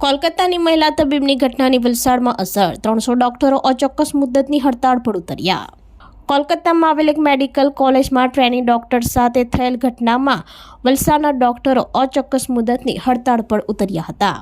કોલકાતાની મહિલા તબીબની ઘટનાની વલસાડમાં અસર. ત્રણસો ડોક્ટરો અચોક્કસ મુદ્દતની હડતાળ પર ઉતર્યા. કોલકાતામાં આવેલ એક મેડિકલ કોલેજમાં ટ્રેનિંગ ડોક્ટર સાથે થયેલ ઘટનામાં વલસાડના ડોક્ટરો અચોક્કસ મુદ્દતની હડતાળ પર ઉતર્યા હતા.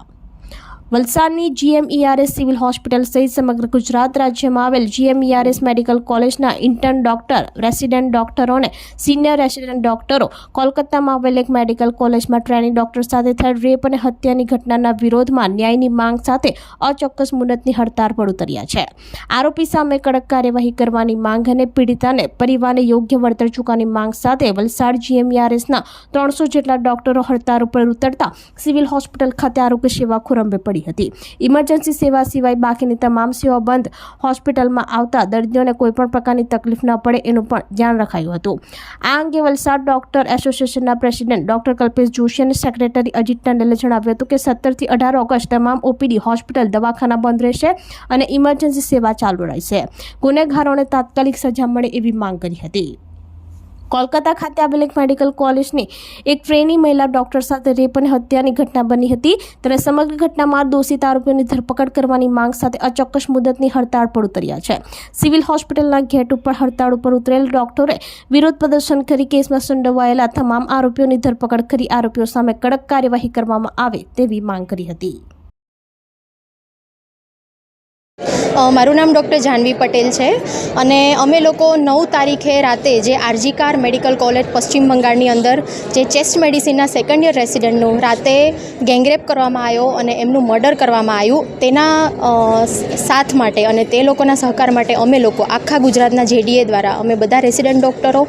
વલસાડની જીએમઈઆરએસ સિવિલ હોસ્પિટલ સહિત સમગ્ર ગુજરાત રાજ્યમાં આવેલ જીએમઈઆરએસ મેડિકલ કોલેજના ઇન્ટર્ન ડોક્ટર, રેસિડેન્ટ ડોક્ટરો અને સિનિયર રેસિડેન્ટ ડોક્ટરો કોલકાતામાં આવેલ એક મેડિકલ કોલેજમાં ટ્રેનિંગ ડોક્ટર સાથે થયેલ રેપ અને હત્યાની ઘટનાના વિરોધમાં ન્યાયની માંગ સાથે અચોક્કસ મુદતની હડતાળ પર ઉતર્યા છે. આરોપી સામે કડક કાર્યવાહી કરવાની માંગ અને પીડિતાને પરિવારને યોગ્ય વળતર ચૂકવાની માંગ સાથે વલસાડ જીએમઈઆરએસના ત્રણસો જેટલા ડોક્ટરો હડતાળ ઉપર ઉતરતા સિવિલ હોસ્પિટલ ખાતે આરોગ્ય સેવા ખોરંભે પડી હતી. ઇમરજન્સી સેવા સિવાય બાકીની તમામ સેવાઓ બંધ હોસ્પિટલમાં આવતા દર્દીઓને કોઈપણ પ્રકારની તકલીફ ન પડે એનું પણ ધ્યાન રખાયું હતું. આ અંગે વલસાડ ડોક્ટર એસોસિએશનના પ્રેસિડેન્ટ ડોક્ટર કલ્પેશ જોશી અને સેક્રેટરી અજીત ટંડેલે જણાવ્યું હતું કે સત્તરથી અઢાર ઓગસ્ટ તમામ ઓપીડી હોસ્પિટલ, દવાખાના બંધ રહેશે અને ઇમરજન્સી સેવા ચાલુ રહેશે. ગુનેગારોને તાત્કાલિક સજા મળે એવી માંગ કરી હતી. કોલકાતા ખાતે આવેલ એક મેડિકલ કોલેજની એક ટ્રેની મહિલા ડોક્ટર સાથે રેપ અને હત્યાની ઘટના બની હતી. ત્યારે સમગ્ર ઘટનામાં દોષિત આરોપીઓની ધરપકડ કરવાની માંગ સાથે અચોક્કસ મુદતની હડતાળ પર ઉતર્યા છે. સિવિલ હોસ્પિટલના ગેટ ઉપર હડતાળ ઉપર ઉતરેલ ડોક્ટરે વિરોધ પ્રદર્શન કરી કેસમાં સંડોવાયેલા તમામ આરોપીઓની ધરપકડ કરી આરોપીઓ સામે કડક કાર્યવાહી કરવામાં આવે તેવી માંગ કરી હતી. મારું નામ ડૉક્ટર જાહ્નવી પટેલ છે અને અમે લોકો નવ તારીખે રાતે જે આરજીકાર મેડિકલ કોલેજ પશ્ચિમ બંગાળની અંદર જે ચેસ્ટ મેડિસિનના સેકન્ડ યર રેસિડન્ટનું રાતે ગેંગરેપ કરવામાં આવ્યો અને એમનું મર્ડર કરવામાં આવ્યું, તેના સાથ માટે અને તે લોકોના સહકાર માટે અમે લોકો આખા ગુજરાતના જેડીએ દ્વારા અમે બધા રેસિડન્ટ ડૉક્ટરો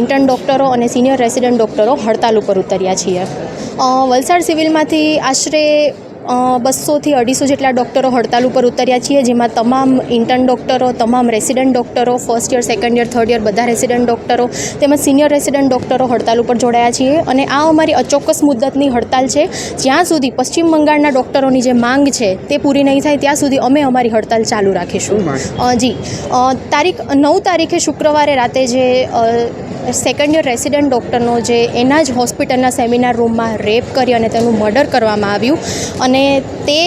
ઇન્ટર્ન ડૉક્ટરો અને સિનિયર રેસિડન્ટ ડૉક્ટરો હડતાલ ઉપર ઉતર્યા છીએ. વલસાડ સિવિલમાંથી આશરે બસોથી અઢીસો જેટલા ડૉક્ટરો હડતાલ ઉપર ઉતર્યા છીએ જેમાં તમામ ઇન્ટર્ન ડૉક્ટરો તમામ રેસિડન્ટ ડૉક્ટરો first year second year third year બધા રેસિડન્ટ ડૉક્ટરો તેમજ સિનિયર રેસિડન્ટ ડૉક્ટરો હડતાલ ઉપર જોડાયા છીએ. અને આ અમારી અચોક્કસ મુદ્દતની હડતાલ છે. જ્યાં સુધી પશ્ચિમ બંગાળના ડૉક્ટરોની જે માંગ છે તે પૂરી નહીં થાય ત્યાં સુધી અમે અમારી હડતાલ ચાલુ રાખીશું. જી. તારીખ નવ તારીખે શુક્રવારે રાતે જે સેકન્ડ યર રેસિડન્ટ ડૉક્ટરનો જે એના જ હોસ્પિટલના સેમિનાર રૂમમાં રેપ કરી અને તેનું મર્ડર કરવામાં આવ્યું. અને તે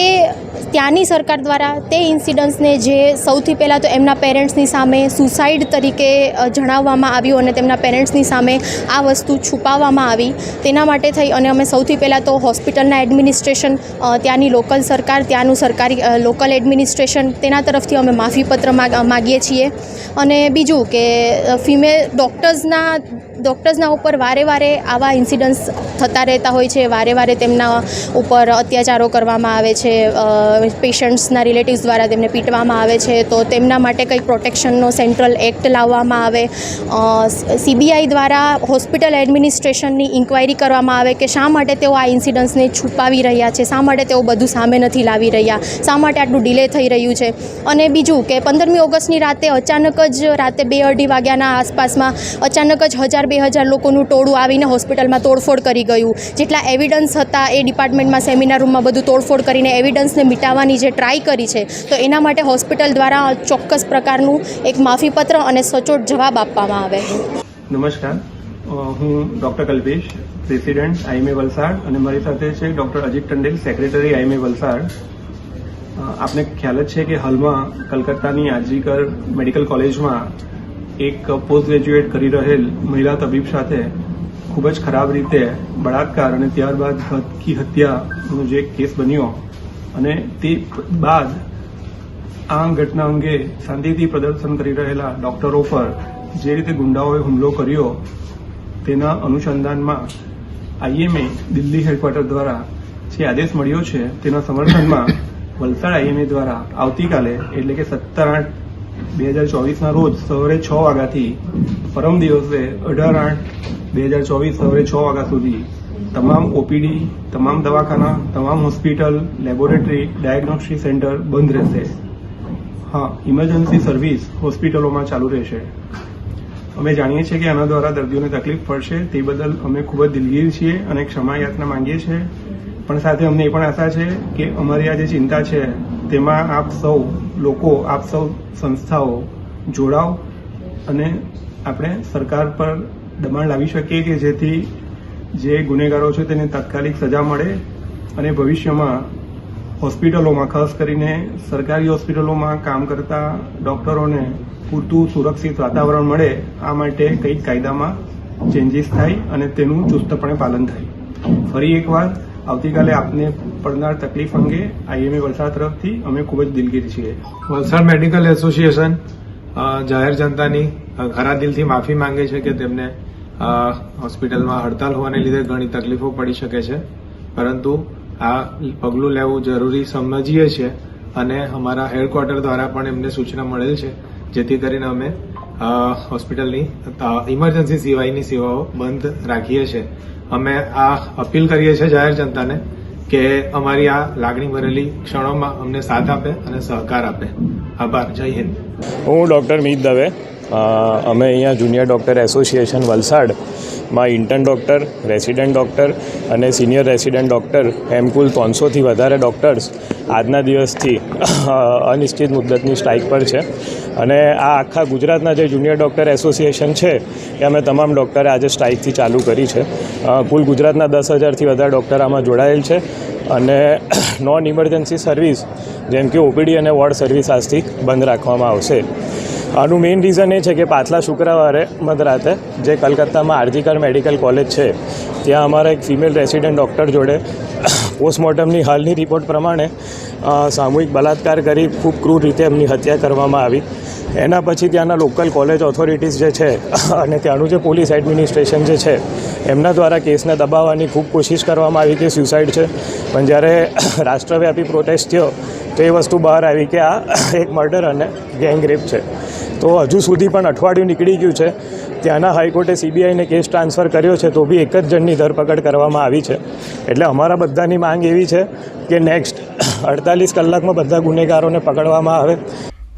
ત્યાંની સરકાર દ્વારા તે ઇન્સિડન્ટ્સને જે સૌથી પહેલાં તો એમના પેરેન્ટ્સની સામે સુસાઇડ તરીકે જણાવવામાં આવ્યું અને તેમના પેરેન્ટ્સની સામે આ વસ્તુ છુપાવવામાં આવી. તેના માટે થઈ અને અમે સૌથી પહેલાં તો હોસ્પિટલના એડમિનિસ્ટ્રેશન ત્યાંની લોકલ સરકાર, ત્યાંનું સરકારી લોકલ એડમિનિસ્ટ્રેશન, તેના તરફથી અમે માફીપત્ર માગ માગીએ છીએ. અને બીજું કે ફિમેલ ડૉક્ટર્સના ડૉક્ટર્સના ઉપર વારે વારે આવા ઇન્સિડન્ટ્સ થતા રહેતા હોય છે. વારે વારે તેમના ઉપર અત્યાચારો કરવામાં આવે છે. પેશન્ટ્સના રિલેટિવ્સ દ્વારા તેમને પીટવામાં આવે છે. તો તેમના માટે કંઈક પ્રોટેક્શનનો સેન્ટ્રલ એક્ટ લાવવામાં આવે. સીબીઆઈ દ્વારા હોસ્પિટલ એડમિનિસ્ટ્રેશનની ઇન્ક્વાયરી કરવામાં આવે કે શા માટે તેઓ આ ઇન્સિડન્ટ્સને છુપાવી રહ્યા છે? શા માટે તેઓ બધું સામે નથી લાવી રહ્યા? શા માટે આટલું ડિલે થઈ રહ્યું છે? અને બીજું કે પંદરમી ઓગસ્ટની રાતે અચાનક જ રાતે બે અઢી વાગ્યાના આસપાસમાં અચાનક જ હજાર બે હજાર લોકોનું ટોળું આવીને હોસ્પિટલમાં તોડફોડ કરી ગયું. જેટલા એવિડન્સ હતા એ ડિપાર્ટમેન્ટમાં સેમિનાર રૂમમાં બધું તોડફોડ કરીને એવિડન્સને મિટાવવાની જે ટ્રાય કરી છે, તો એના માટે હોસ્પિટલ દ્વારા ચોક્કસ પ્રકારનું એક માફીપત્ર અને સચોટ જવાબ આપવામાં આવે. નમસ્કાર. હું doctor Kalpesh, president IMA Valsad અને મારી સાથે છે doctor Ajit Tandel, secretary IMA Valsad. આપને ખ્યાલ જ છે કે હાલમાં કલકત્તાની આજીકર મેડિકલ કોલેજમાં એક પોસ્ટ ગ્રેજ્યુએટ કરી રહેલ મહિલા તબીબ સાથે ખૂબ જ ખરાબ રીતે બળાત્કાર અને ત્યારબાદ હતકી હત્યાનો જે કેસ બન્યો અને તે બાદ આ ઘટના અંગે શાંતિથી પ્રદર્શન કરી રહેલા ડોક્ટરો પર જે રીતે ગુંડાઓએ હુમલો કર્યો તેના અનુસંધાનમાં આઈએમએ દિલ્હી હેડક્વાર્ટર દ્વારા જે આદેશ મળ્યો છે તેના સમર્થનમાં વલસાડ આઈએમએ દ્વારા આવતીકાલે એટલે કે સત્તર આઠ બે હજાર ચોવીસના રોજ સવારે છ વાગ્યાથી પરમ દિવસે અઢાર આઠ બે હજાર ચોવીસ સવારે છ વાગ્યા સુધી તમામ ઓપીડી, તમામ દવાખાના, તમામ હોસ્પિટલ, લેબોરેટરી, ડાયગ્નોસ્ટિક સેન્ટર બંધ રહેશે. હા, ઇમરજન્સી સર્વિસ હોસ્પિટલોમાં ચાલુ રહેશે. અમે જાણીએ છીએ કે આના દ્વારા દર્દીઓને તકલીફ પડશે, તે બદલ અમે ખૂબ જ દિલગીર છીએ અને ક્ષમા યાચના માંગીએ છીએ. પણ સાથે અમને એ પણ આશા છે કે અમારી આ જે ચિંતા છે તેમાં આપ સૌ લોકો, આપ સૌ સંસ્થાઓ જોડાઓ અને આપણે સરકાર પર દબાણ લાવી શકીએ કે જેથી જે ગુનેગારો છે તેને તાત્કાલિક સજા મળે અને ભવિષ્યમાં હોસ્પિટલોમાં, ખાસ કરીને સરકારી હોસ્પિટલોમાં કામ કરતા ડોક્ટરોને પૂરતું સુરક્ષિત વાતાવરણ મળે, આ માટે કંઈક કાયદામાં ચેન્જીસ થાય અને તેનું ચુસ્તપણે પાલન થાય. ફરી એકવાર આવતીકાલે આપને પડનાર તકલીફ અંગે આઈએમએ વલસાડ તરફથી અમે ખૂબ જ દિલગીર છીએ. વલસાડ મેડિકલ એસોસિએશન જાહેર જનતાની ખરા દિલથી માફી માંગે છે કે તેમને હોસ્પિટલમાં હડતાલ હોવાને લીધે ઘણી તકલીફો પડી શકે છે. પરંતુ આ પગલું લેવું જરૂરી સમજીએ છીએ અને અમારા હેડક્વાર્ટર દ્વારા પણ એમને સૂચના મળેલ છે, જેથી કરીને અમે હોસ્પિટલની ઇમરજન્સી સિવાયની સેવાઓ બંધ રાખીએ છીએ અમે આ અપીલ કરીએ છીએ જાહેર જનતાને કે અમારી આ લાગણી ભરેલી ક્ષણોમાં અમને સાથ આપે અને સહકાર આપે. આભાર. જય હિન્દ. હું ડૉક્ટર મીત દવે. અમે અહીંયા જુનિયર ડૉક્ટર એસોસિએશન વલસાડમાં ઇન્ટર્ન ડૉક્ટર, રેસિડેન્ટ ડૉક્ટર અને સિનિયર રેસિડેન્ટ ડૉક્ટર એમ કુલ ત્રણસોથી વધારે ડૉક્ટર્સ આજના દિવસથી અનિશ્ચિત મુદ્દતની સ્ટ્રાઇક પર છે. અને આ આખા ગુજરાતના જે જુનિયર ડૉક્ટર એસોસિએશન છે, એ અમે તમામ ડૉક્ટરે આજે સ્ટ્રાઇકથી ચાલુ કરી છે. કુલ ગુજરાતના દસ હજારથી વધારે ડૉક્ટર આમાં જોડાયેલ છે અને નોન ઇમરજન્સી સર્વિસ, જેમ કે ઓપીડી અને વોર્ડ સર્વિસ આજથી બંધ રાખવામાં આવશે. આનું મેઇન રીઝન એ છે કે પાછલા શુક્રવારે, મધરાતે જે કલકત્તામાં આરજીકર મેડિકલ કોલેજ છે, ત્યાં અમારા એક ફિમેલ રેસિડેન્ટ ડૉક્ટર જોડે પોસ્ટમોર્ટમની હાલની રિપોર્ટ પ્રમાણે સામૂહિક બલાત્કાર કરી, ખૂબ ક્રૂર રીતે એમની હત્યા કરવામાં આવી. એના પછી ત્યાંના લોકલ કોલેજ ઓથોરિટીઝ જે છે, અને ત્યાંનું જે પોલીસ એડમિનિસ્ટ્રેશન જે છે, એમના દ્વારા કેસને દબાવવાની ખૂબ કોશિશ કરવામાં આવી કે સ્યુસાઇડ છે. પણ જ્યારે રાષ્ટ્રવ્યાપી પ્રોટેસ્ટ થયો, તો એ વસ્તુ બહાર આવી કે આ એક મર્ડર અને ગેંગ રેપ છે. તો હજુ સુધી પણ અઠવાડિયું નીકળી ગયું છે. ત્યાંના હાઈકોર્ટે સીબીઆઈને કેસ ટ્રાન્સફર કર્યો છે, તો બી એક જ જણની ધરપકડ કરવામાં આવી છે. એટલે અમારા બધાની માંગ એવી છે કે નેક્સ્ટ અડતાલીસ કલાકમાં બધા ગુનેગારોને પકડવામાં આવે.